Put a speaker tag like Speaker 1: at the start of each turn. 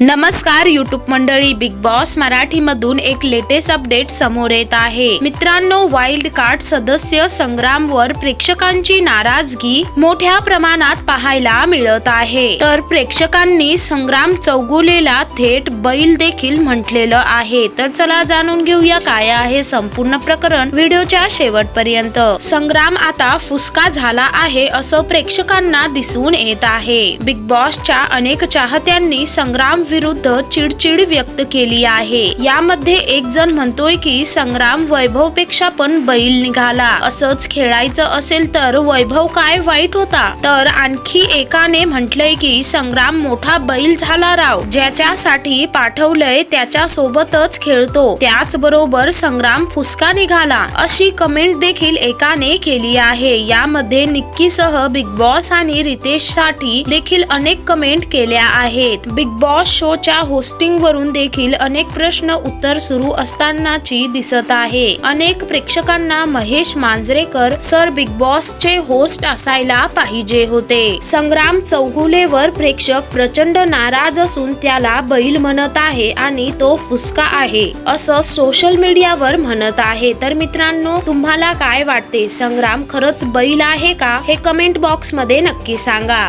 Speaker 1: नमस्कार युट्यूब मंडळी. Big boss Marathi मधून एक लेटेस्ट अपडेट समोर येत आहे. मित्रांनो वाईल्ड कार्ड सदस्य संग्रामवर प्रेक्षकांची नाराजगी मोठ्या प्रमाणात पाहायला मिळत आहे. तर प्रेक्षकांनी संग्राम चौगुलेला थेट बैल देखील म्हटलेलं आहे. तर चला जाणून घेऊया काय आहे संपूर्ण प्रकरण व्हिडिओच्या शेवटपर्यंत. संग्राम आता फुसका झाला आहे असं प्रेक्षकांना दिसून येत आहे. बिग बॉसच्या अनेक चाहत्यांनी संग्राम विरुद्ध चिडचिड व्यक्त केली आहे. यामध्ये एक जण म्हणतोय की संग्राम वैभवपेक्षा पण बैल निघाला. असंच खेळायचं असेल तर वैभव काय वाईट होता? तर आणखी एकाने म्हटलंय की संग्राम मोठा बैल झाला राव. ज्याच्यासाठी पाठवलंय त्याच्या सोबतच खेळतो. त्याचबरोबर संग्राम फुसका निघाला. अशी कमेंट देखील एकाने केली आहे. यामध्ये निक्कीसह बिग बॉस आणि रितेशसाठी देखील अनेक कमेंट केल्या आहेत. बिग बॉस शोच्या होस्टिंग वरून देखील अनेक प्रश्न उत्तर सुरू असतानाची दिसत आहे. अनेक प्रेक्षकांना Mahesh Manjrekar sir Bigg Boss चे होस्ट असायला पाहिजे होते. संग्राम चौगुलेवर प्रेक्षक प्रचंड नाराज असून त्याला बैल म्हणत आहे आणि तो फुसका आहे. असं सोशल मीडियावर म्हणत आहे. तर मित्रांनो तुम्हाला काय वाटते? संग्राम खरंच बैल आहे का? हे कमेंट बॉक्समध्ये नक्की सांगा.